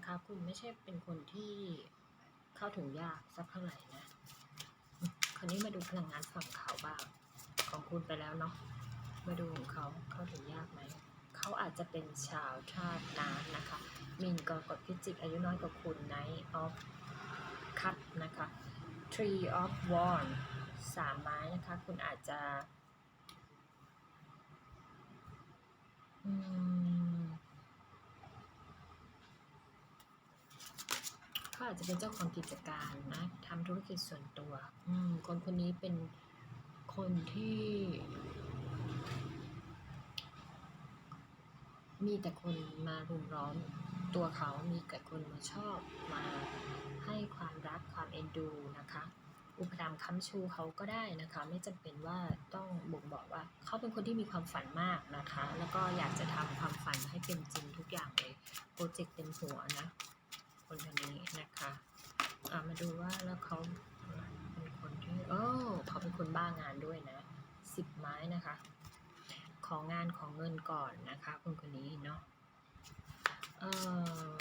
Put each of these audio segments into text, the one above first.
นะคะ คุณไม่ใช่เป็นคนที่เข้าถึงยากสักเท่าไหร่นะ คราวนี้มาดูพลังงานฝั่งเขาบ้าง ของคุณไปแล้วเนาะ มาดูของเขาเข้าถึงยากไหม เขาอาจจะเป็นชาวชาติน้ำนะคะ มินกรกฎพิจิกอายุน้อยกว่าคุณ Knight of Cup นะคะ Tree of Wands สามไม้นะคะ คุณอาจจะ อืมเขา อาจจะเป็นเจ้าของกิจการนะทำธุรกิจส่วนตัวคนคนนี้เป็นคนที่ มีแต่คนมารุมล้อมตัวเขามีแต่คนมาชอบมาให้ความรักความเอ็นดูนะคะ อุปถัมภ์ค้ำชูเขาก็ได้นะคะ ไม่จำเป็นว่าต้องบ่งบอกว่า เขาเป็นคนที่มีความฝันมากนะคะ แล้วก็อยากจะทำความฝันให้เป็นจริงทุกอย่างเลยโปรเจกต์เต็มหัวนะ คนคนนี้นะคะอะมาดูว่าแล้วเขาเป็นคนที่โอ้เขาเป็นคนบ้างานด้วยนะสิบไม้นะคะ ของงานของเงินก่อนนะคะคนคนนี้เนาะเออ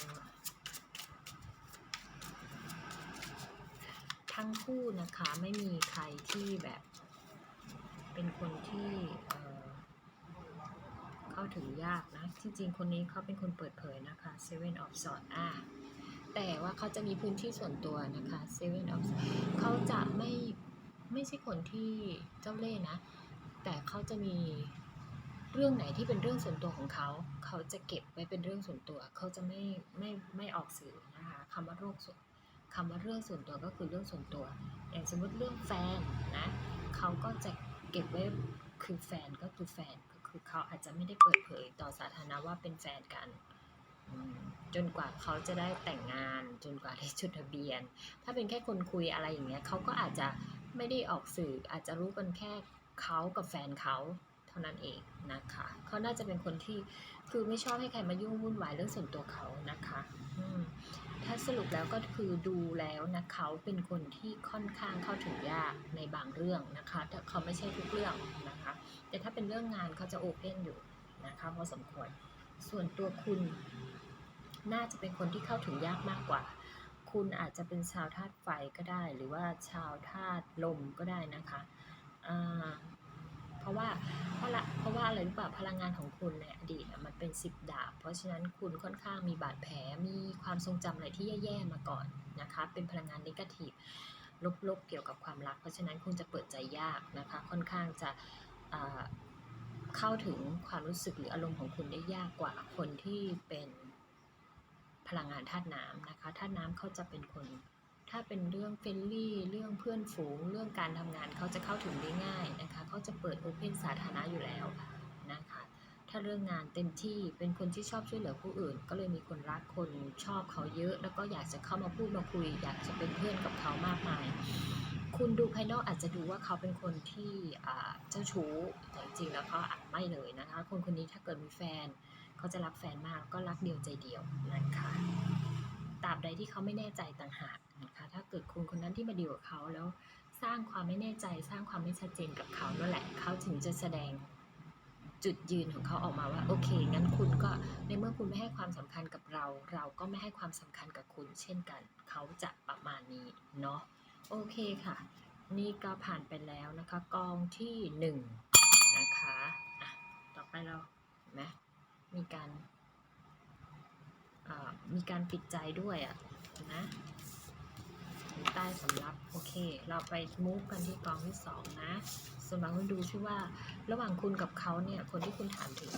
ทั้งคู่นะคะไม่มีใครที่แบบเป็นคนที่เเข้าถึงยากนะ จริงๆ คนนี้เขาเป็นคนเปิดเผยนะคะ Seven of Swords อะ แต่ว่าเขาจะมีพื้นที่ส่วนตัวนะคะ Seven of Swords เขาจะไม่ไม่ใช่คนที่เจ้าเล่ห์นะ แต่เขาจะมีเรื่องไหนที่เป็นเรื่องส่วนตัวของเขา เขาจะเก็บไว้เป็นเรื่องส่วนตัว เขาจะไม่ไม่ไม่ออกสื่อนะคะคำว่าโรคส่วนคำว่าเรื่องส่วนตัวก็คือเรื่องส่วนตัว อย่างสมมติเรื่องแฟนนะเขาก็จะเก็บไว้คือแฟนก็คือแฟนก็คือเขาอาจจะไม่ได้เปิดเผยต่อสาธารณะว่าเป็นแฟนกัน จนกว่าเขาจะได้แต่งงานจนกว่าได้จดทะเบียน ถ้าเป็นแค่คนคุยอะไรอย่างเงี้ยเขาก็อาจจะไม่ได้ออกสื่ออาจจะรู้กันแค่เขากับแฟนเขาเท่านั้นเองนะคะเขาน่าจะเป็นคนที่คือไม่ชอบให้ใครมายุ่งวุ่นวายเรื่องส่วนตัวเขานะคะถ้าสรุปแล้วก็คือดูแล้วนะเขาเป็นคนที่ค่อนข้างเข้าถึงยากในบางเรื่องนะคะแต่เขาไม่ใช่ทุกเรื่องนะคะ แต่ถ้าเป็นเรื่องงานเขาจะโอเพนอยู่นะคะพอสมควรส่วนตัวคุณ น่าจะเป็นคนที่เข้าถึงยากมากกว่า คุณอาจจะเป็นชาวธาตุไฟก็ได้ หรือว่าชาวธาตุลมก็ได้นะคะเพราะว่าเพราะละเพราะว่าอะไรรู้ป่ะพลังงานของคุณในอดีตมันเป็นสิบดาบ เพราะฉะนั้นคุณค่อนข้างมีบาดแผลมีความทรงจำอะไรที่แย่ๆมาก่อนนะคะเป็นพลังงานนิเกทีฟลบๆเกี่ยวกับความรัก เพราะฉะนั้นคุณจะเปิดใจยากนะคะค่อนข้างจะเข้าถึงความรู้สึกหรืออารมณ์ของคุณได้ยากกว่าคนที่เป็น พลังงานธาตุน้ำนะคะธาตุน้ำเขาจะเป็นคน ถ้าเป็นเรื่องเฟรนลี่ เรื่องเพื่อนฝูง เรื่องการทำงานเขาจะเข้าถึงได้ง่ายนะคะเขาจะเปิดโอเพนสาธารณะอยู่แล้วนะคะถ้าเรื่องงานเต็มที่เป็นคนที่ชอบช่วยเหลือผู้อื่น ก็เลยมีคนรักคนชอบเขาเยอะ แล้วก็อยากจะเข้ามาพูดมาคุย อยากจะเป็นเพื่อนกับเขามากมาย คุณดูภายนอกอาจจะดูว่าเขาเป็นคนที่เจ้าชู้แต่จริงๆแล้วเขาอาจไม่เลยนะคะ คนคนนี้ถ้าเกิดมีแฟน เขาจะรักแฟนมากก็รักเดียวใจเดียวนะคะตราบใดที่เขาไม่แน่ใจต่างหากนะคะถ้าเกิดคุณคนนั้นที่มาดีลกับเขาแล้วสร้างความไม่แน่ใจสร้างความไม่ชัดเจนกับเขานั่นแหละเขาถึงจะแสดงจุดยืนของเขาออกมาว่าโอเคงั้นคุณก็ในเมื่อคุณไม่ให้ความสำคัญกับเรา เราก็ไม่ให้ความสำคัญกับคุณ เช่นกัน เขาจะประมาณนี้เนาะโอเคค่ะ นี่ก็ผ่านไปแล้วนะคะกองที่หนึ่งนะคะอะต่อไปเราเห็นไหม มีการมีการปิดใจด้วยอะนะใต้สำรับโอเค เราไปมูฟกันที่กองที่สองนะ ส่วนบางคนดูชื่อว่า ระหว่างคุณกับเขาเนี่ยคนที่คุณถามถึง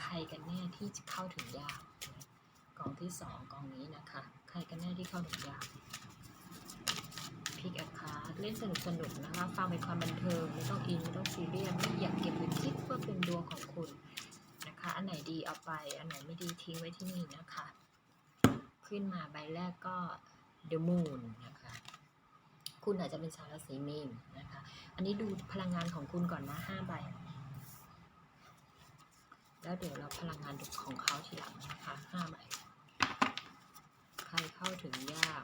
ใครกันแน่ที่เข้าถึงยากกองที่สองกองนี้นะคะ ใครกันแน่ที่เข้าถึงยากพิกแอคคาดเล่นสนุกสนุกๆนะคะ ฟังเป็นความบันเทิงไม่ต้องอินไม่ต้องซีเรียสไม่อยากเก็บไว้คิดว่าเป็น ดีเอาไป อันไหนไม่ดีทิ้งไว้ที่นี่นะคะ ขึ้นมาใบแรกก็ The Moon นะคะ คุณอาจจะเป็นชาวราศีมีนนะคะ อันนี้ดูพลังงานของคุณก่อนนะห้าใบ แล้วเดี๋ยวเราพลังงานของเขาทีหลังนะคะห้าใบ ใครเข้าถึงยาก